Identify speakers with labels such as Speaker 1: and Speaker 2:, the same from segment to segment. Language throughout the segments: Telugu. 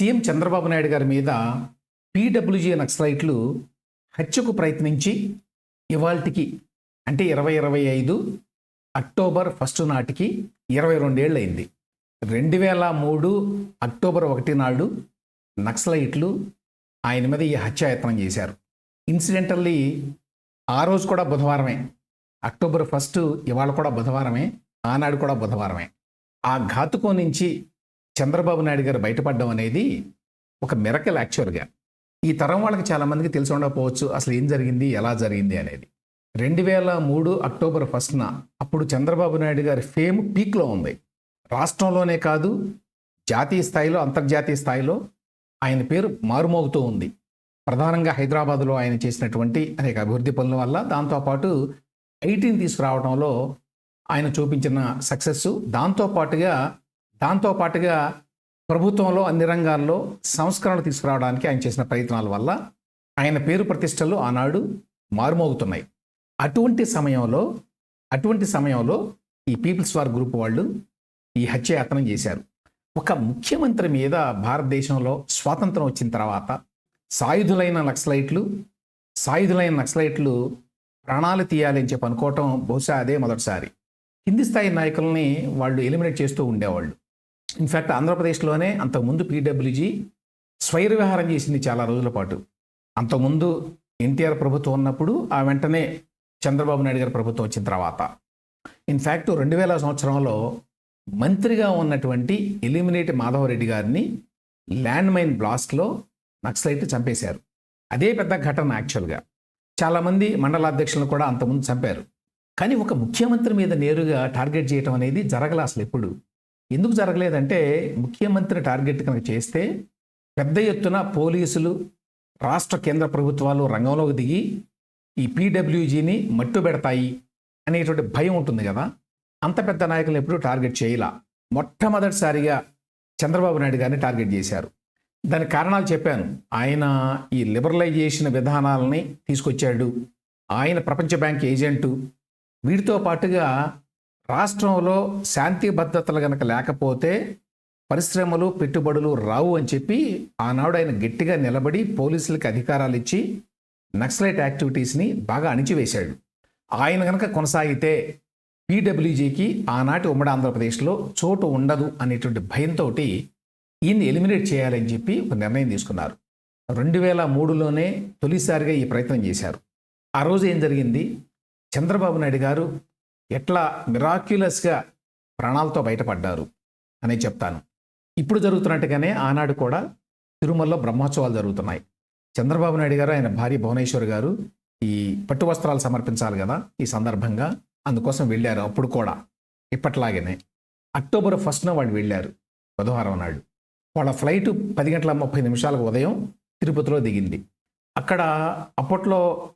Speaker 1: సీఎం చంద్రబాబు నాయుడు గారి మీద పీడబ్ల్యూజీ నక్సలైట్లు హత్యకు ప్రయత్నించి ఇవాల్టికి అంటే ఇరవై ఇరవై ఐదు అక్టోబర్ ఫస్ట్ నాటికి ఇరవై రెండేళ్ళు అయింది రెండు వేల మూడు అక్టోబర్ ఒకటి నాడు నక్సలైట్లు ఆయన మీద ఈ హత్యాయత్నం చేశారు. ఇన్సిడెంటల్లీ ఆ రోజు కూడా బుధవారమే. అక్టోబర్ ఫస్ట్ ఇవాళ కూడా బుధవారమే ఆనాడు కూడా బుధవారమే. ఆ ఘాతుకం నుంచి చంద్రబాబు నాయుడు గారు బయటపడడం అనేది ఒక మిరకల్ యాక్చువల్గా ఈ తరం వాళ్ళకి చాలామందికి తెలిసి ఉండకపోవచ్చు అసలు ఏం జరిగింది ఎలా జరిగింది అనేది. రెండు వేల మూడు అక్టోబర్ ఫస్ట్న అప్పుడు చంద్రబాబు నాయుడు గారి ఫేమ్ పీక్లో ఉంది. రాష్ట్రంలోనే కాదు జాతీయ స్థాయిలో అంతర్జాతీయ స్థాయిలో ఆయన పేరు మారుమోగుతూ ఉంది. ప్రధానంగా హైదరాబాద్లో ఆయన చేసినటువంటి అనేక అభివృద్ధి పనుల వల్ల దాంతోపాటు ఐటీని తీసుకురావడంలో ఆయన చూపించిన సక్సెస్ దాంతోపాటుగా దాంతోపాటుగా ప్రభుత్వంలో అన్ని రంగాల్లో సంస్కరణలు తీసుకురావడానికి ఆయన చేసిన ప్రయత్నాల వల్ల ఆయన పేరు ప్రతిష్టలు ఆనాడు మారుమోగుతున్నాయి. అటువంటి సమయంలో అటువంటి సమయంలో ఈ పీపుల్స్ వార్ గ్రూప్ వాళ్ళు ఈ హత్యాయత్నం చేశారు. ఒక ముఖ్యమంత్రి మీద భారతదేశంలో స్వాతంత్రం వచ్చిన తర్వాత సాయుధులైన నక్సలైట్లు సాయుధులైన నక్సలైట్లు ప్రాణాలు తీయాలని చెప్పి అనుకోవటం బహుశా అదే మొదటిసారి. కింది స్థాయి నాయకుల్ని వాళ్ళు ఎలిమినేట్ చేస్తూ ఉండేవాళ్ళు. ఇన్ఫ్యాక్ట్ ఆంధ్రప్రదేశ్లోనే అంతకుముందు పీడబ్ల్యూజీ స్వైర విహారం చేసింది చాలా రోజుల పాటు. అంతకుముందు ఎన్టీఆర్ ప్రభుత్వం ఉన్నప్పుడు ఆ వెంటనే చంద్రబాబు నాయుడు గారి ప్రభుత్వం వచ్చిన తర్వాత. ఇన్ఫ్యాక్ట్ రెండు వేల సంవత్సరంలో మంత్రిగా ఉన్నటువంటి ఎలిమినేట్ మాధవరెడ్డి గారిని ల్యాండ్ మైన్ బ్లాస్ట్లో నక్సలైట్ చంపేశారు. అదే పెద్ద ఘటన యాక్చువల్గా చాలామంది మండలాధ్యక్షులను కూడా అంతకుముందు చంపారు. కానీ ఒక ముఖ్యమంత్రి మీద నేరుగా టార్గెట్ చేయటం అనేది జరగలే అసలు ఎప్పుడు? ఎందుకు జరగలేదంటే ముఖ్యమంత్రి టార్గెట్ కనుక చేస్తే పెద్ద ఎత్తున పోలీసులు రాష్ట్ర కేంద్ర ప్రభుత్వాలు రంగంలోకి దిగి ఈ పీడబ్ల్యూజీని మట్టు పెడతాయి అనేటువంటి భయం ఉంటుంది కదా. అంత పెద్ద నాయకులు ఎప్పుడూ టార్గెట్ చేయలా. మొట్టమొదటిసారిగా చంద్రబాబు నాయుడు గారిని టార్గెట్ చేశారు. దానికి కారణాలు చెప్పాను. ఆయన ఈ లిబరలైజేషన్ విధానాలని తీసుకొచ్చాడు. ఆయన ప్రపంచ బ్యాంక్ ఏజెంటు. వీటితో పాటుగా రాష్ట్రంలో శాంతి భద్రతలు గనక లేకపోతే పరిశ్రమలు పెట్టుబడులు రావు అని చెప్పి ఆనాడు ఆయన గట్టిగా నిలబడి పోలీసులకి అధికారాలు ఇచ్చి నక్సలైట్ యాక్టివిటీస్ని బాగా అణిచివేశాడు. ఆయన కనుక కొనసాగితే పీడబ్ల్యూజీకి ఆనాటి ఉమ్మడి ఆంధ్రప్రదేశ్లో చోటు ఉండదు అనేటువంటి భయంతో ఈయన్ని ఎలిమినేట్ చేయాలని చెప్పి ఒక నిర్ణయం తీసుకున్నారు. రెండు వేల మూడులోనే తొలిసారిగా ఈ ప్రయత్నం చేశారు. ఆ రోజు ఏం జరిగింది? చంద్రబాబు నాయుడు గారు ఎట్లా మిరాక్యులస్గా ప్రాణాలతో బయటపడ్డారు అని చెప్తాను. ఇప్పుడు జరుగుతున్నట్టుగానే ఆనాడు కూడా తిరుమలలో బ్రహ్మోత్సవాలు జరుగుతున్నాయి. చంద్రబాబు నాయుడు గారు ఆయన భార్య భువనేశ్వర్ గారు ఈ పట్టు వస్త్రాలు సమర్పించాలి కదా ఈ సందర్భంగా అందుకోసం వెళ్ళారు అప్పుడు కూడా ఇప్పట్లాగనే. అక్టోబర్ ఫస్ట్న వాళ్ళు వెళ్ళారు బుధవారం నాడు. వాళ్ళ ఫ్లైట్ పది గంటల ముప్పై నిమిషాలకు ఉదయం తిరుపతిలో దిగింది. అక్కడ అప్పట్లో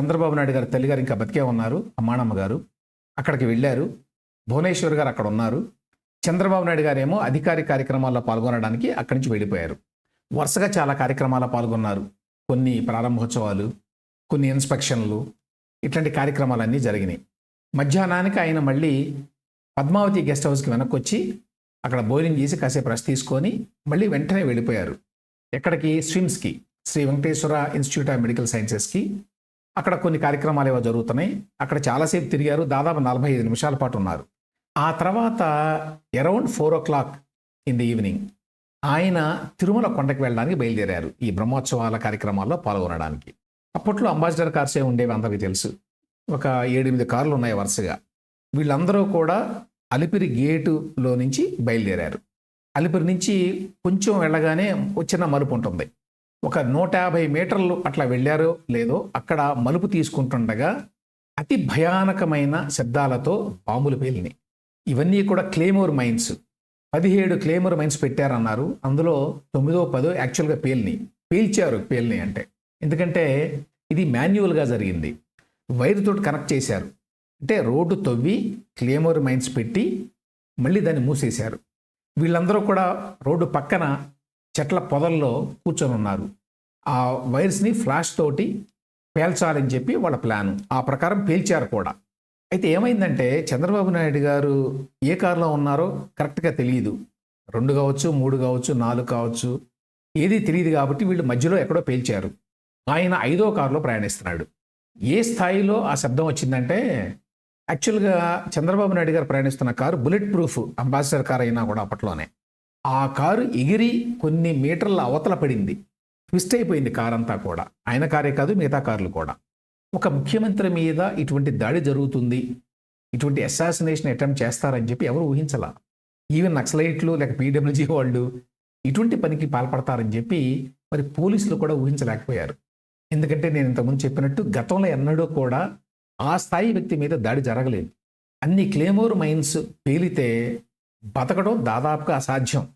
Speaker 1: చంద్రబాబు నాయుడు గారి తల్లిగారు ఇంకా బతికే ఉన్నారు అమ్మానమ్మ గారు. అక్కడికి వెళ్ళారు. భువనేశ్వర్ గారు అక్కడ ఉన్నారు. చంద్రబాబు నాయుడు గారేమో అధికారిక కార్యక్రమాల్లో పాల్గొనడానికి అక్కడి నుంచి వెళ్ళిపోయారు. వరుసగా చాలా కార్యక్రమాల్లో పాల్గొన్నారు. కొన్ని ప్రారంభోత్సవాలు కొన్ని ఇన్స్పెక్షన్లు ఇట్లాంటి కార్యక్రమాలన్నీ జరిగినాయి. మధ్యాహ్నానికి ఆయన మళ్ళీ పద్మావతి గెస్ట్ హౌస్కి వెనక్కి వచ్చి అక్కడ బౌలింగ్ చేసి కాసేపు రెస్ట్ తీసుకొని మళ్ళీ వెంటనే వెళ్ళిపోయారు. ఎక్కడికి? స్విమ్స్కి. Shri Venkateswara institute of medical సైన్సెస్కి. అక్కడ కొన్ని కార్యక్రమాలు ఏవో జరుగుతున్నాయి. అక్కడ చాలాసేపు తిరిగారు. దాదాపు నలభై ఐదు నిమిషాల పాటు ఉన్నారు. ఆ తర్వాత around four o'clock in the evening ఆయన తిరుమల కొండకు వెళ్ళడానికి బయలుదేరారు ఈ బ్రహ్మోత్సవాల కార్యక్రమాల్లో పాల్గొనడానికి. అప్పట్లో అంబాసిడర్ కార్సే ఉండేవి అందరికీ తెలుసు. ఒక ఏడెనిమిది కార్లు ఉన్నాయి వరుసగా. వీళ్ళందరూ కూడా అలిపిరి గేటులో నుంచి బయలుదేరారు. అలిపిరి నుంచి కొంచెం వెళ్ళగానే చిన్న మలుపు ఉంటుంది. ఒక నూట యాభై మీటర్లు అట్లా వెళ్ళారో లేదో అక్కడ మలుపు తీసుకుంటుండగా అతి భయానకమైన శబ్దాలతో బాంబులు పేలినాయి. ఇవన్నీ కూడా క్లేమోర్ మైన్స్. పదిహేడు క్లేమోర్ మైన్స్ పెట్టారన్నారు. అందులో తొమ్మిదో పదో యాక్చువల్గా పేలినాయి. పీల్చారు పేలినాయి అంటే. ఎందుకంటే ఇది మాన్యువల్గా జరిగింది. వైర్తో కనెక్ట్ చేశారు. అంటే రోడ్డు తవ్వి క్లేమోర్ మైన్స్ పెట్టి మళ్ళీ దాన్ని మూసేశారు. వీళ్ళందరూ కూడా రోడ్డు పక్కన చెట్ల పొదల్లో కూర్చొని ఉన్నారు. ఆ వైర్స్ని ఫ్లాష్ తోటి పేల్చాలని చెప్పి వాళ్ళ ప్లాన్. ఆ ప్రకారం పేల్చారు కూడా. అయితే ఏమైందంటే చంద్రబాబు నాయుడు గారు ఏ కారులో ఉన్నారో కరెక్ట్గా తెలియదు రెండు కావచ్చు మూడు కావచ్చు నాలుగు కావచ్చు ఏది తెలియదు కాబట్టి వీళ్ళు మధ్యలో ఎక్కడో పేల్చారు. ఆయన ఐదో కారులో ప్రయాణిస్తున్నాడు. ఏ స్థాయిలో ఆ శబ్దం వచ్చిందంటే యాక్చువల్గా చంద్రబాబు నాయుడు గారు ప్రయాణిస్తున్న car bullet proof Ambassador car అయినా కూడా అప్పట్లోనే. ఆ కారు ఎగిరి కొన్ని మీటర్ల అవతల పడింది. ట్విస్ట్ అయిపోయింది కార్ అంతా కూడా. ఆయన కారే కాదు మిగతా కార్లు కూడా. ఒక ముఖ్యమంత్రి మీద ఇటువంటి దాడి జరుగుతుంది. ఇటువంటి అసాసినేషన్ అటెంప్ట్ చేస్తారని చెప్పి ఎవరు ఊహించలా. ఈవెన్ నక్సలైట్లు లేక పీడబ్ల్యూజీ వాళ్ళు ఇటువంటి పనికి పాల్పడతారని చెప్పి మరి పోలీసులు కూడా ఊహించలేకపోయారు. ఎందుకంటే నేను ఇంతకుముందు చెప్పినట్టు గతంలో ఎన్నడూ కూడా ఆ స్థాయి వ్యక్తి మీద దాడి జరగలేదు. అన్ని క్లేమోర్ మైన్స్ పేలితే బతకడం దాదాపుగా అసాధ్యం.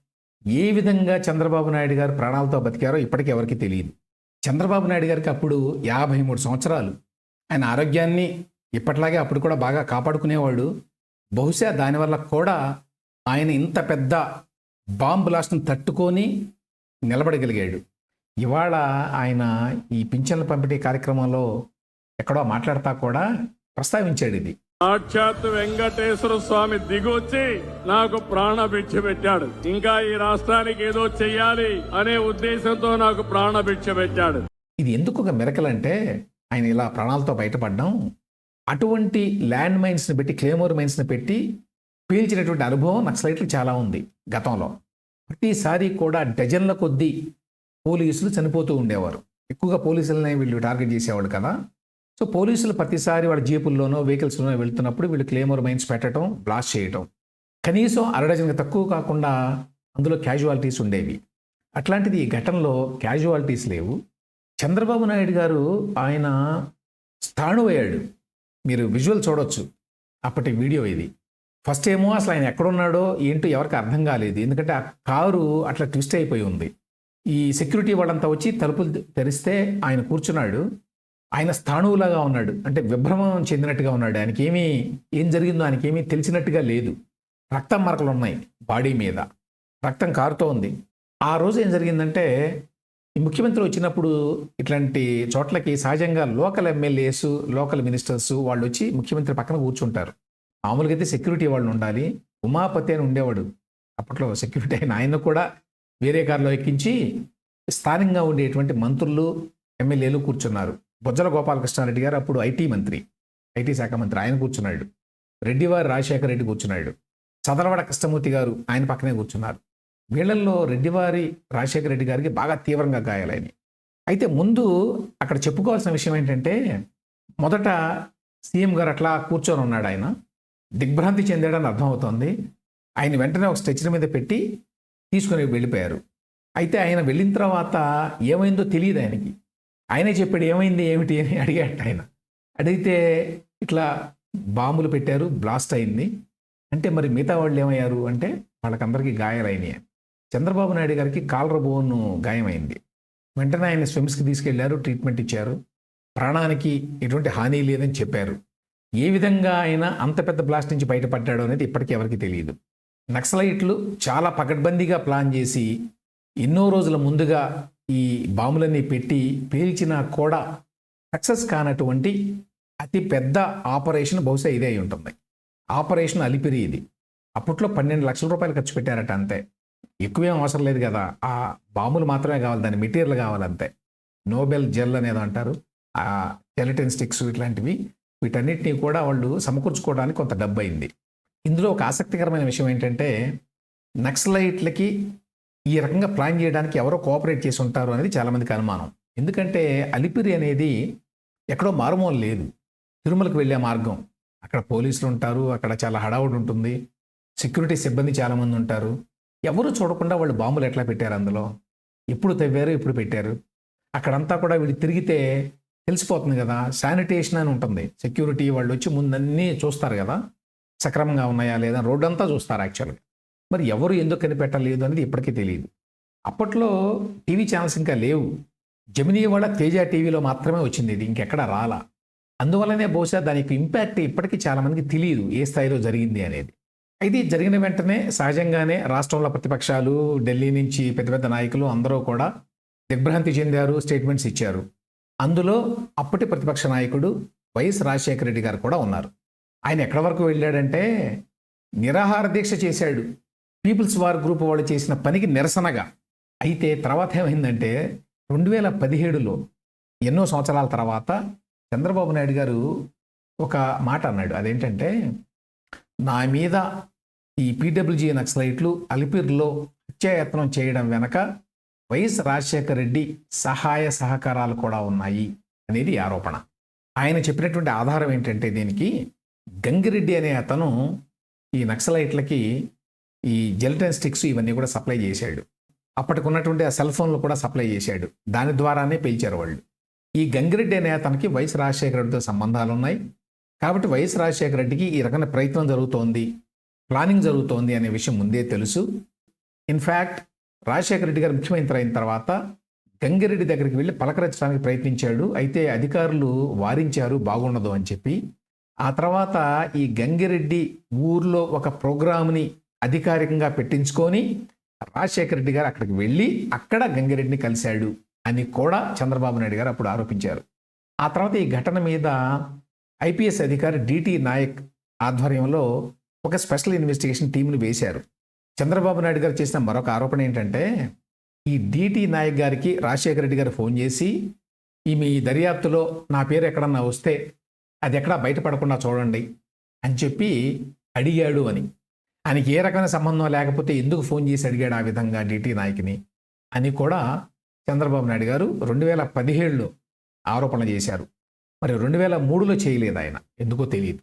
Speaker 1: ఏ విధంగా చంద్రబాబు నాయుడు గారు ప్రాణాలతో బతికారో ఇప్పటికీ ఎవరికి తెలియదు. చంద్రబాబు నాయుడు గారికి అప్పుడు యాభై మూడు సంవత్సరాలు. ఆయన ఆరోగ్యాన్ని ఇప్పట్లాగే అప్పుడు కూడా బాగా కాపాడుకునేవాడు. బహుశా దానివల్ల కూడా ఆయన ఇంత పెద్ద బాంబ్ బ్లాస్ట్ని తట్టుకొని నిలబడగలిగాడు. ఇవాళ ఆయన ఈ పింఛన్ల పంపిణీ కార్యక్రమంలో ఎక్కడో మాట్లాడతా కూడా ప్రస్తావించాడు ఇది.
Speaker 2: సాక్షాత్ వెంకటేశ్వర స్వామి దిగొచ్చి నాకు ప్రాణభిక్ష పెట్టాడు. ఇంకా ఈ రాష్ట్రానికి ఏదో చెయ్యాలి అనే ఉద్దేశంతో నాకు ప్రాణభిక్ష పెట్టాడు.
Speaker 1: ఇది ఎందుకు ఒక మిరకల్ అంటే ఆయన ఇలా ప్రాణాలతో బయటపడడం అటువంటి ల్యాండ్ మైన్స్ని పెట్టి క్లేమోర్ మైన్స్ని పెట్టి పీల్చినటువంటి అనుభవం నక్సలైట్లు చాలా ఉంది గతంలో. ప్రతిసారి కూడా డజన్ల కొద్దీ పోలీసులు చనిపోతూ ఉండేవారు. ఎక్కువగా పోలీసులనే వీళ్ళు టార్గెట్ చేసేవాళ్ళు కదా. సో పోలీసులు ప్రతిసారి వాళ్ళ జీపుల్లోనో వెహికల్స్లోనో వెళ్తున్నప్పుడు వీళ్ళు క్లేమర్ మైన్స్ పెట్టడం బ్లాస్ట్ చేయటం. కనీసం అరడజన్కి తక్కువ కాకుండా అందులో క్యాజువాలిటీస్ ఉండేవి. అట్లాంటిది ఈ ఘటనలో క్యాజువాలిటీస్ లేవు. చంద్రబాబు నాయుడు గారు ఆయన స్థాణువయ్యాడు. మీరు విజువల్ చూడొచ్చు. అప్పటి వీడియో ఇది. ఫస్ట్ ఏమో అసలు ఆయన ఎక్కడున్నాడో ఏంటో ఎవరికి అర్థం కాలేదు. ఎందుకంటే ఆ కారు అట్లా ట్విస్ట్ అయిపోయి ఉంది. ఈ సెక్యూరిటీ వాళ్ళంతా వచ్చి తలుపులు తెరిస్తే ఆయన కూర్చున్నాడు. ఆయన స్థాణువులాగా ఉన్నాడు. అంటే విభ్రమం చెందినట్టుగా ఉన్నాడు. ఆయనకి ఏమీ ఏం జరిగిందో ఆయనకి ఏమీ తెలిసినట్టుగా లేదు. రక్తం మరకలు ఉన్నాయి బాడీ మీద. రక్తం కారుతో ఉంది. ఆ రోజు ఏం జరిగిందంటే ఈ ముఖ్యమంత్రి వచ్చినప్పుడు ఇట్లాంటి చోట్లకి సహజంగా లోకల్ ఎమ్మెల్యేస్ లోకల్ మినిస్టర్స్ వాళ్ళు వచ్చి ముఖ్యమంత్రి పక్కన కూర్చుంటారు. మామూలుగా అయితే సెక్యూరిటీ వాళ్ళు ఉండాలి. ఉమాపతి అని ఉండేవాడు. అప్పట్లో సెక్యూరిటీ అయిన ఆయన కూడా వేరే కారులో ఎక్కించి స్థానికంగా ఉండేటువంటి మంత్రులు ఎమ్మెల్యేలు కూర్చున్నారు. బొజ్జల గోపాలకృష్ణారెడ్డి గారు అప్పుడు ఐటీ మంత్రి ఐటీ శాఖ మంత్రి. ఆయన కూర్చున్నాడు. రెడ్డివారి రాజశేఖర రెడ్డి కూర్చున్నాడు. చదలవాడ కృష్ణమూర్తి గారు ఆయన పక్కనే కూర్చున్నారు. వీళ్ళల్లో రెడ్డివారి రాజశేఖర రెడ్డి గారికి బాగా తీవ్రంగా గాయాలని అయితే ముందు అక్కడ చెప్పుకోవాల్సిన విషయం ఏంటంటే మొదట సీఎం గారు అట్లా కూర్చొని ఉన్నాడు ఆయన. దిగ్భ్రాంతి చెందాడని అర్థమవుతోంది ఆయన వెంటనే ఒక స్ట్రెచర్ మీద పెట్టి తీసుకుని వెళ్ళిపోయారు. అయితే ఆయన వెళ్ళిన తర్వాత ఏమైందో తెలియదు ఆయనకి. ఆయనే చెప్పాడు ఏమైంది ఏమిటి? అని అడిగాడు ఆయన. అడిగితే ఇట్లా బాంబులు పెట్టారు బ్లాస్ట్ అయింది. అంటే మరి మిగతా వాళ్ళు ఏమయ్యారు అంటే వాళ్ళకందరికీ గాయాలైనాయి చంద్రబాబు నాయుడు గారికి కాలర్ బోన్ గాయమైంది. వెంటనే ఆయన స్విమ్స్కి తీసుకెళ్ళారు ట్రీట్మెంట్ ఇచ్చారు. ప్రాణానికి ఎటువంటి హాని లేదని చెప్పారు. ఏ విధంగా ఆయన అంత పెద్ద బ్లాస్ట్ నుంచి బయటపడ్డాడో అనేది ఇప్పటికీ ఎవరికి తెలియదు. నక్సలైట్లు చాలా పకడ్బందీగా ప్లాన్ చేసి ఎన్నో రోజుల ముందుగా ఈ బాంబులన్నీ పెట్టి పేల్చినా కూడా సక్సెస్ కానటువంటి అతి పెద్ద ఆపరేషన్ బహుశా ఇదే అయి ఉంటుంది. ఆపరేషన్ అలిపిరి ఇది. అప్పట్లో పన్నెండు లక్షల రూపాయలు ఖర్చు పెట్టారట అంతే. ఎక్కువేం అవసరం లేదు కదా. ఆ బాంబులు మాత్రమే కావాలి దాని మెటీరియల్ కావాలంతే. నోబెల్ జెల్ అనేది అంటారు. ఆ జెలటిన్ స్టిక్స్ ఇట్లాంటివి. వీటన్నిటిని కూడా వాళ్ళు సమకూర్చుకోవడానికి కొంత డబ్బు అయింది. ఇందులో ఒక ఆసక్తికరమైన విషయం ఏంటంటే నక్సలైట్లకి ఈ రకంగా ప్లాన్ చేయడానికి ఎవరో కోఆపరేట్ చేసి ఉంటారు అనేది చాలామందికి అనుమానం. ఎందుకంటే అలిపిరి అనేది ఎక్కడో మారుమూల లేదు. తిరుమలకు వెళ్ళే మార్గం. అక్కడ పోలీసులు ఉంటారు అక్కడ చాలా హడావుడి ఉంటుంది. సెక్యూరిటీ సిబ్బంది చాలామంది ఉంటారు. ఎవరు చూడకుండా వాళ్ళు బాంబులు ఎట్లా పెట్టారు అందులో? ఎప్పుడు తవ్వారు ఎప్పుడు పెట్టారు? అక్కడంతా కూడా వీళ్ళు తిరిగితే తెలిసిపోతుంది కదా. శానిటేషన్ అని ఉంటుంది. సెక్యూరిటీ వాళ్ళు వచ్చి ముందన్నీ చూస్తారు కదా. సక్రమంగా ఉన్నాయా లేదా? రోడ్డు అంతా చూస్తారు యాక్చువల్గా. మరి ఎవరు ఎందుకు కనిపెట్టలేదు అనేది ఇప్పటికీ తెలియదు అప్పట్లో టీవీ ఛానల్స్ ఇంకా లేవు. జమినీ వాళ్ళ తేజ టీవీలో మాత్రమే వచ్చింది ఇది ఇంకెక్కడ రాలా. అందువల్లనే బహుశా దాని యొక్క ఇంపాక్ట్ ఇప్పటికీ చాలా మందికి తెలియదు ఏ స్థాయిలో జరిగింది అనేది. అయితే జరిగిన వెంటనే సహజంగానే రాష్ట్రంలో ప్రతిపక్షాలు ఢిల్లీ నుంచి పెద్ద పెద్ద నాయకులు అందరూ కూడా దిగ్భ్రాంతి చెందారు స్టేట్మెంట్స్ ఇచ్చారు. అందులో అప్పటి ప్రతిపక్ష నాయకుడు వైఎస్ రాజశేఖర రెడ్డి గారు కూడా ఉన్నారు. ఆయన ఎక్కడి వరకు వెళ్ళాడంటే నిరాహార దీక్ష చేశాడు. పీపుల్స్ వార్ గ్రూప్ వాళ్ళు చేసిన పనికి నిరసనగా. అయితే తర్వాత ఏమైందంటే రెండు వేల పదిహేడులో ఎన్నో సంవత్సరాల తర్వాత చంద్రబాబు నాయుడు గారు ఒక మాట అన్నాడు. అదేంటంటే నా మీద ఈ పీడబ్ల్యూజీ నక్సలైట్లు అలిపిర్లో హత్యాయత్నం చేయడం వెనక వైఎస్ రాజశేఖర రెడ్డి సహాయ సహకారాలు కూడా ఉన్నాయి అనేది ఆరోపణ. ఆయన చెప్పినటువంటి ఆధారం ఏంటంటే దీనికి గంగిరెడ్డి అనే అతను ఈ నక్సలైట్లకి ఈ జెల్టన్ స్టిక్స్ ఇవన్నీ కూడా సప్లై చేశాడు. అప్పటికున్నటువంటి ఆ సెల్ ఫోన్లు కూడా సప్లై చేశాడు. దాని ద్వారానే పిలిచారు వాళ్ళు. ఈ గంగిరెడ్డి అనే అతనికి వైఎస్ రాజశేఖర రెడ్డితో సంబంధాలు ఉన్నాయి. కాబట్టి వైఎస్ రాజశేఖర రెడ్డికి ఈ రకమైన ప్రయత్నం జరుగుతోంది. ప్లానింగ్ జరుగుతోంది అనే విషయం ముందే తెలుసు. ఇన్ఫ్యాక్ట్ రాజశేఖర రెడ్డి గారు ముఖ్యమంత్రి అయిన తర్వాత గంగిరెడ్డి దగ్గరికి వెళ్ళి పలకరించడానికి ప్రయత్నించాడు. అయితే అధికారులు వారించారు బాగుండదు అని చెప్పి. ఆ తర్వాత ఈ గంగిరెడ్డి ఊర్లో ఒక ప్రోగ్రామ్ని అధికారికంగా పెట్టించుకొని రాజశేఖర రెడ్డి గారు అక్కడికి వెళ్ళి అక్కడ గంగిరెడ్డిని కలిశాడు అని కూడా చంద్రబాబు నాయుడు గారు అప్పుడు ఆరోపించారు. ఆ తర్వాత ఈ ఘటన మీద ఐపీఎస్ అధికారి డిటి నాయక్ ఆధ్వర్యంలో ఒక స్పెషల్ ఇన్వెస్టిగేషన్ టీంను వేశారు. చంద్రబాబు నాయుడు గారు చేసిన మరొక ఆరోపణ ఏంటంటే ఈ డిటి నాయక్ గారికి రాజశేఖర రెడ్డి గారు ఫోన్ చేసి ఈ మీ దర్యాప్తులో నా పేరు ఎక్కడన్నా వస్తే అది ఎక్కడా బయటపడకుండా చూడండి అని చెప్పి అడిగాడు అని. ఆయనకి ఏ రకమైన సంబంధం లేకపోతే ఎందుకు ఫోన్ చేసి అడిగాడు ఆ విధంగా డిటి నాయక్ని అని కూడా చంద్రబాబు నాయుడు గారు రెండు వేల పదిహేడులో ఆరోపణ చేశారు. మరి రెండు వేల మూడులో చేయలేదు ఆయన. ఎందుకో తెలియదు.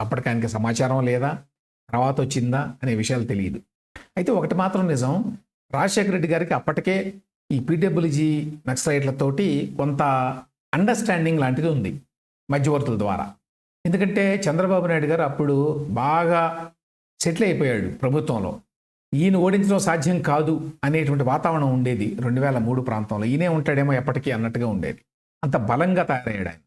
Speaker 1: అప్పటికి ఆయనకి సమాచారం లేదా? తర్వాత వచ్చిందా? అనే విషయాలు తెలియదు. అయితే ఒకటి మాత్రం నిజం. రాజశేఖర రెడ్డి గారికి అప్పటికే ఈ పీడబ్ల్యూజీ నక్సలైట్లతోటి కొంత అండర్స్టాండింగ్ లాంటిది ఉంది. మధ్యవర్తుల ద్వారా. ఎందుకంటే చంద్రబాబు నాయుడు గారు అప్పుడు బాగా సెటిల్ అయిపోయాడు ప్రభుత్వంలో. ఈయన ఓడించడం సాధ్యం కాదు అనేటువంటి వాతావరణం ఉండేది రెండు వేల మూడు ప్రాంతంలో. ఈయనే ఉంటాడేమో ఎప్పటికీ అన్నట్టుగా ఉండేది. అంత బలంగా తయారయ్యాడు ఆయన.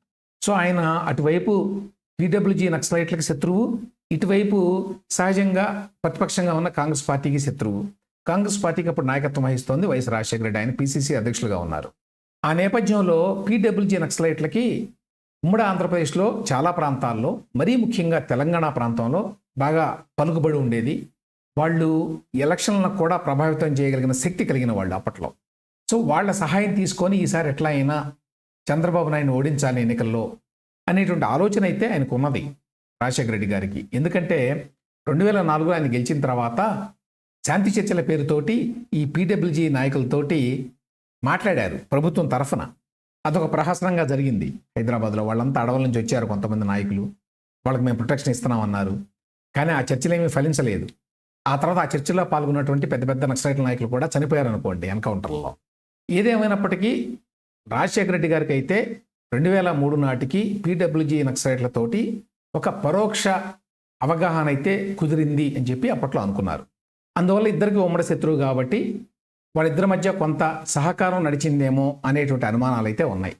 Speaker 1: సో ఆయన అటువైపు పీడబ్ల్యూజీ నక్సలైట్లకి శత్రువు ఇటువైపు సహజంగా ప్రతిపక్షంగా ఉన్న కాంగ్రెస్ పార్టీకి శత్రువు. కాంగ్రెస్ పార్టీకి అప్పుడు నాయకత్వం వహిస్తోంది వైఎస్ రాజశేఖర రెడ్డి. ఆయన పీసీసీ అధ్యక్షులుగా ఉన్నారు. ఆ నేపథ్యంలో పీడబ్ల్యూజీ నక్సలైట్లకి ఉమ్మడి ఆంధ్రప్రదేశ్లో చాలా ప్రాంతాల్లో మరీ ముఖ్యంగా తెలంగాణ ప్రాంతంలో బాగా పలుకుబడి ఉండేది. వాళ్ళు ఎలక్షన్లను కూడా ప్రభావితం చేయగలిగిన శక్తి కలిగిన వాళ్ళు అప్పట్లో. సో వాళ్ళ సహాయం తీసుకొని ఈసారి ఎట్లా అయినా చంద్రబాబు నాయుడు ఓడించాలి ఎన్నికల్లో అనేటువంటి ఆలోచన అయితే ఆయనకు ఉన్నది రాజశేఖర రెడ్డి గారికి. ఎందుకంటే రెండు వేల నాలుగులో ఆయన గెలిచిన తర్వాత శాంతి చర్చల పేరుతోటి ఈ పీడబ్ల్యూజీ నాయకులతోటి మాట్లాడారు ప్రభుత్వం తరఫున. అదొక ప్రహసనంగా జరిగింది హైదరాబాద్లో. వాళ్ళంతా అడవుల నుంచి వచ్చారు కొంతమంది నాయకులు. వాళ్ళకి మేము ప్రొటెక్షన్ ఇస్తున్నామన్నారు. కానీ ఆ చర్చలు ఏమీ ఫలించలేదు. ఆ తర్వాత ఆ చర్చలో పాల్గొన్నటువంటి పెద్ద పెద్ద నక్సలైట్ నాయకులు కూడా చనిపోయారు అనుకోండి ఎన్కౌంటర్లో. ఏదేమైనప్పటికీ రాజశేఖర రెడ్డి గారికి అయితే రెండు వేల మూడు నాటికి పీడబ్ల్యూజీ నక్సలైట్లతోటి ఒక పరోక్ష అవగాహన అయితే కుదిరింది అని చెప్పి అప్పట్లో అనుకున్నారు. అందువల్ల ఇద్దరికి ఉమ్మడి శత్రువు కాబట్టి వాళ్ళిద్దరి మధ్య కొంత సహకారం నడిచిందేమో అనేటువంటి అనుమానాలు అయితే ఉన్నాయి.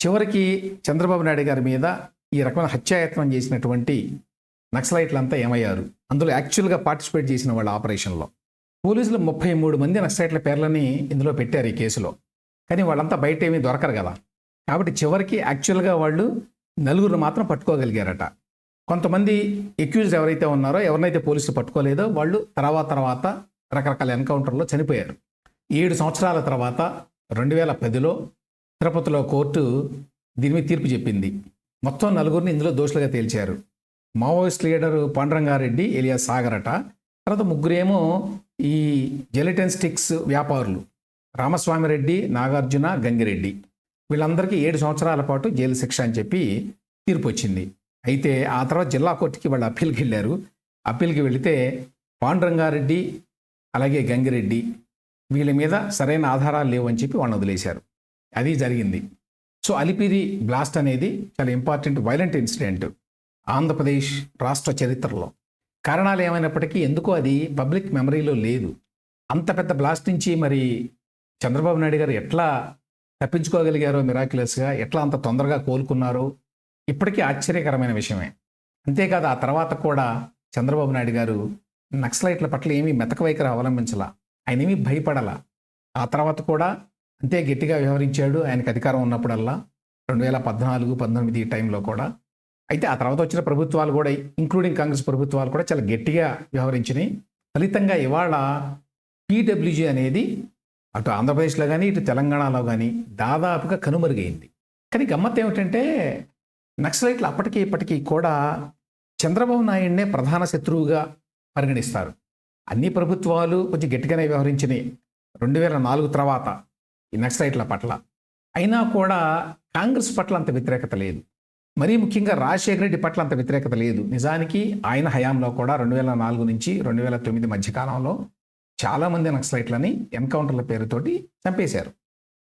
Speaker 1: చివరికి చంద్రబాబు నాయుడు గారి మీద ఈ రకమైన హత్యాయత్నం చేసినటువంటి నక్సలైట్లంతా ఏమయ్యారు? అందులో యాక్చువల్గా పార్టిసిపేట్ చేసిన వాళ్ళ ఆపరేషన్లో. పోలీసులు ముప్పై మూడు మంది నక్సలైట్ల పేర్లని ఇందులో పెట్టారు ఈ కేసులో. కానీ వాళ్ళంతా బయట ఏమీ దొరకరు కదా. కాబట్టి చివరికి యాక్చువల్గా వాళ్ళు నలుగురు మాత్రం పట్టుకోగలిగారట. కొంతమంది ఎక్యూజ్డ్ ఎవరైతే ఉన్నారో ఎవరినైతే పోలీసులు పట్టుకోలేదో వాళ్ళు తర్వాత తర్వాత రకరకాల ఎన్కౌంటర్లో చనిపోయారు. ఏడు సంవత్సరాల తర్వాత రెండు వేల పదిలో తిరుపతిలో కోర్టు దీని మీద తీర్పు చెప్పింది. మొత్తం నలుగురిని ఇందులో దోషులుగా తేల్చారు. మావోయిస్ట్ లీడర్ పాండరంగారెడ్డి ఎలియా సాగరట. తర్వాత ముగ్గురేమో ఈ జెలిటన్ స్టిక్స్ వ్యాపారులు. రామస్వామిరెడ్డి నాగార్జున గంగిరెడ్డి. వీళ్ళందరికీ ఏడు సంవత్సరాల పాటు జైలు శిక్ష అని చెప్పి తీర్పు వచ్చింది. అయితే ఆ తర్వాత జిల్లా కోర్టుకి వాళ్ళు అప్పీల్కి వెళ్ళారు. అప్పీల్కి వెళితే పాండురంగారెడ్డి అలాగే గంగిరెడ్డి వీళ్ళ మీద సరైన ఆధారాలు లేవు అని చెప్పి వాళ్ళని వదిలేశారు. అది జరిగింది. సో అలిపిరి బ్లాస్ట్ అనేది చాలా ఇంపార్టెంట్ వైలెంట్ ఇన్సిడెంట్ ఆంధ్రప్రదేశ్ రాష్ట్ర చరిత్రలో. కారణాలు ఏమైనప్పటికీ ఎందుకో అది పబ్లిక్ మెమరీలో లేదు. అంత పెద్ద బ్లాస్ట్ నుంచి మరి చంద్రబాబు నాయుడు గారు ఎట్లా తప్పించుకోగలిగారో మిరాక్యులస్గా ఎట్లా అంత తొందరగా కోలుకున్నారో ఇప్పటికీ ఆశ్చర్యకరమైన విషయమే. అంతేకాదు ఆ తర్వాత కూడా చంద్రబాబు నాయుడు గారు నక్సలైట్ల పట్ల ఏమీ మెతక వైఖరి అవలంబించాల ఆయన ఏమీ భయపడాల. ఆ తర్వాత కూడా అంతే గట్టిగా వ్యవహరించాడు. ఆయనకు అధికారం ఉన్నప్పుడల్లా రెండు వేల పద్నాలుగు పంతొమ్మిది టైంలో కూడా అయితే ఆ తర్వాత వచ్చిన ప్రభుత్వాలు కూడా ఇంక్లూడింగ్ కాంగ్రెస్ ప్రభుత్వాలు కూడా చాలా గట్టిగా వ్యవహరించినాయి. ఫలితంగా ఇవాళ పీడబ్ల్యూజీ అనేది అటు ఆంధ్రప్రదేశ్లో కానీ ఇటు తెలంగాణలో కానీ దాదాపుగా కనుమరుగైంది. కానీ గమ్మత్ ఏమిటంటే నక్సలైట్లు అప్పటికి ఇప్పటికీ కూడా చంద్రబాబు నాయుడినే ప్రధాన శత్రువుగా పరిగణిస్తారు. అన్ని ప్రభుత్వాలు కొంచెం గట్టిగానే వ్యవహరించినాయి. రెండు వేల నాలుగు తర్వాత ఈ నక్సలైట్ల పట్ల. అయినా కూడా కాంగ్రెస్ పట్ల అంత వ్యతిరేకత లేదు. మరీ ముఖ్యంగా రాజశేఖర రెడ్డి పట్ల అంత వ్యతిరేకత లేదు. నిజానికి ఆయన హయాంలో కూడా రెండు వేల నాలుగు నుంచి రెండు వేల తొమ్మిది మధ్యకాలంలో చాలామంది నక్సలైట్లని ఎన్కౌంటర్ల పేరుతోటి చంపేశారు.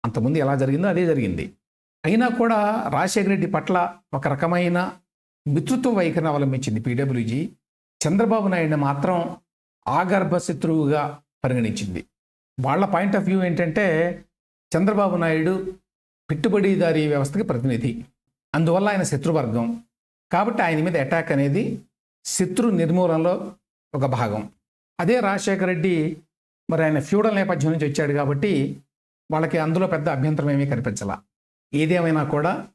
Speaker 1: అంతకుముందు ఎలా జరిగిందో అదే జరిగింది. అయినా కూడా రాజశేఖర రెడ్డి పట్ల ఒక రకమైన మిత్రుత్వ వైఖరిని అవలంబించింది పీడబ్ల్యూజీ. చంద్రబాబు నాయుడిని మాత్రం ఆగర్భ శత్రువుగా పరిగణించింది. వాళ్ళ పాయింట్ ఆఫ్ వ్యూ ఏంటంటే చంద్రబాబు నాయుడు పెట్టుబడిదారీ వ్యవస్థకి ప్రతినిధి. అందువల్ల ఆయన శత్రువర్గం. కాబట్టి ఆయన మీద అటాక్ అనేది శత్రు నిర్మూలనలో ఒక భాగం. అదే రాజశేఖర రెడ్డి మరి ఆయన ఫ్యూడల్ నేపథ్యం నుంచి వచ్చాడు కాబట్టి వాళ్ళకి అందులో పెద్ద అభ్యంతరం ఏమీ కనిపించాల. ఏదేమైనా కూడా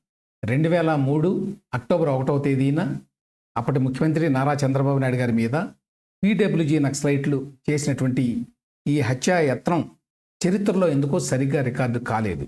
Speaker 1: రెండు వేల మూడు అక్టోబర్ ఒకటవ తేదీన అప్పటి ముఖ్యమంత్రి నారా చంద్రబాబు నాయుడు గారి మీద పీడబ్ల్యూజీ నక్సలైట్లు చేసినటువంటి ఈ హత్యా యత్నం చరిత్రలో ఎందుకో సరిగ్గా రికార్డు కాలేదు.